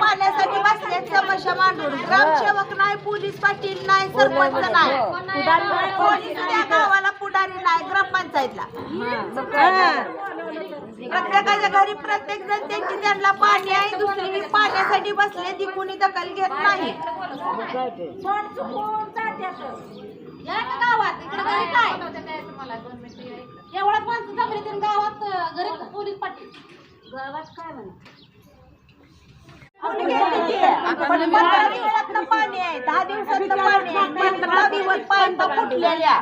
पाण्यासाठी बसले समस्या मांडून. ग्रामसेवक नाही पोलीस पाटील नाही सरपंच नाही. पोलीस त्या गावाला पुढारी नाही ग्रामपंचायतला. प्रत्येकाच्या घरी प्रत्येक जण त्यांची त्यांना पाणी आहे दुसरी पाण्यासाठी बसले ती कुणी दखल घेत नाही. गावात इकडे घरी काय? एवढा गावात घरी पोलीस पाटील. गावात काय म्हणे? पण पंधरा दिवसातनं पाणी आहे. दहा दिवसातनं पाणी आहे. पंधरा दिवस पाईप फुटलेल्या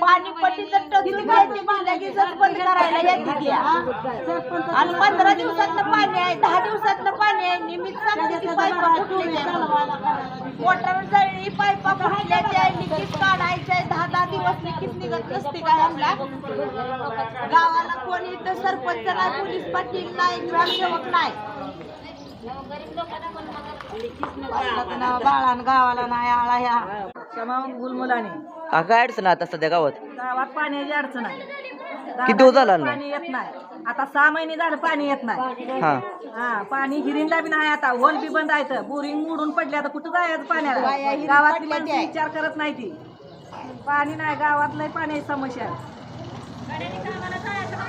पाणी पट्टी तर टगीत घ्यायची की लगेचच बंद करायला येते ती? आणि पंधरा दिवसातनं पाणी आहे दहा दिवसातनं पाणी आहे. निमित्त सांगते पाईप मोटर जळली पाईप फुटल्याची आहे. लिकीज काढायची आहे. दहा दहा दिवस लिकीज निघत नसते काय आमला गावाला कोणी तर सरपंच नाही पोलीस पाटील नाही ग्रामसेवक नाही. बाळान गावाला नाही आळा ह्या. क्षमा गुलमुलाने काय अडचण आता सध्या गावात? गावात पाण्याची अडचण आहे. किती दिवस झाला आलं पाणी येत नाही. आता सहा महिने झालं पाणी येत नाही. हा. हा पाणी हिरिंदा बी नाही आता. होल बी बंद आहे बोरिंग मोडून पडले आता. कुठं जायचं पाण्याला? गावातली माणसं विचार करत नाही ती. पाणी नाही. गावात लय पाण्याची समस्या आहे.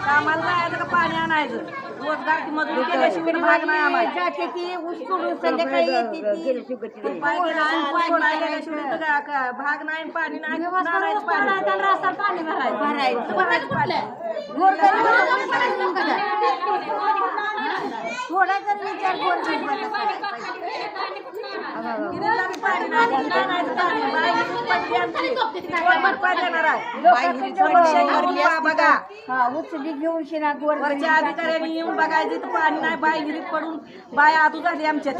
कामाला जायचं का पाणी आणायचं? रोजगार की मजुरी केल्याशिवाय भाग नाही आम्हाला. पाय गेल्याशिवाय पाय नाही गेल्याशिवाय तर का- का- भाग नाही पाणी नाही आणायचं पाणी. पाणी भरायचं. भरायचं. भरायचं पाणी थोडा जर विचार गिरणीला बी पाणी नाही, कुठं आणायचं पाणी? बाई पडली बघा. उचली घेऊन शिना गोर वरच्या अधिकाऱ्यांनी येऊन बघायचं पाणी नाही बाई हिरीत पडून बाय आदू झाली आमच्या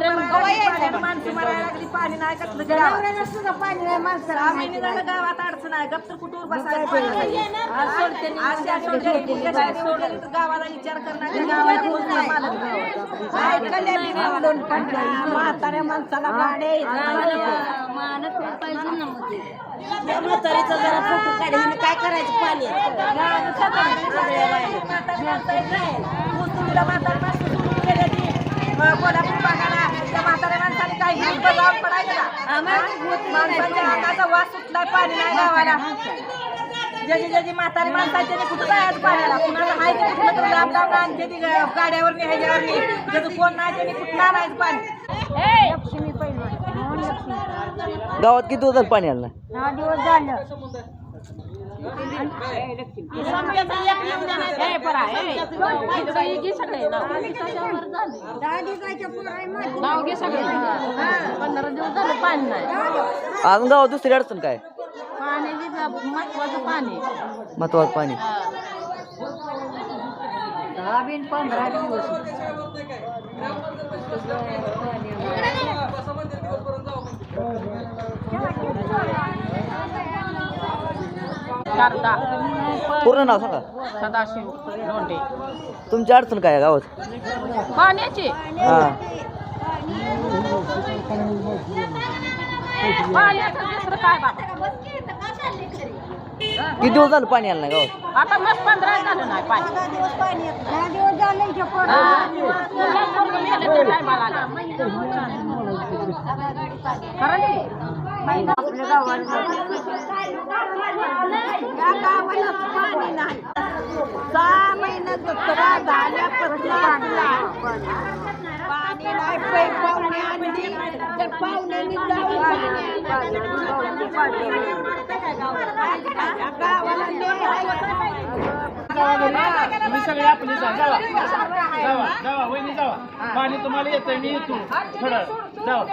माणसं मरायला लागली पाणी नाही कसलं गावात. पाणी नाही माणसाला महिने झालं गावात अडचण आहे गप्प तर कुठून बसायचं गावाला विचार करणार गावाला कोण नाही मालक गावात. म्हाताऱ्या माणसाला भाडे म्हातारीचा जरा फोटो काढून काय करायचं पाणी? कोल्हापूर भागाला त्या म्हाताऱ्या माणसाने काही भूत बजावून पडायचं? माणसाच्या वास सुटलाय पाणी नाही गावाला. ज्याची ज्याची म्हातारी माणसाची कुठं जायचं पाण्याला? कुणाला आहे ते कुठं तर लांब लांब आणते ती ग- गाड्यावर ह्याच्यावर ज्याचं कोण नाही त्याने कुठं आणायचं पाणी? गावात किती दिवस झालं पाणी आलं नाही? दहा दिवस झालं. दहा दिवसाच्या पंधरा दिवस झाले पाणी नाही अजून गावात दुसरी अडचण काय? पाण्याची महत्वाचं पाणी महत्वाचं पाणी. दहा बिन पंधरा दिवस. शारदा. पूर्ण नाव सांगा. सदाशिव लोंढे. तुमची अडचण काय आहे गावात? पाण्याची. हा. पाण्याचं दुसरं काय बाबा किती दिवस झालं पाणी आलं नाही गावात आता मग पंधरा झालं नाही पाणी. हा. तुला पोरगं मेलं त्या टायमाला आलं. खरं नाही? सहा महिने दसरा झाल्यापासून पाणी नाही. पाहुणे आणली तर पाहुण्यांनी जाऊन सगळे आपले जावा जावा जावा वहिनी जावा. पाणी तुम्हाला येतंय मी येतो थोडं जावा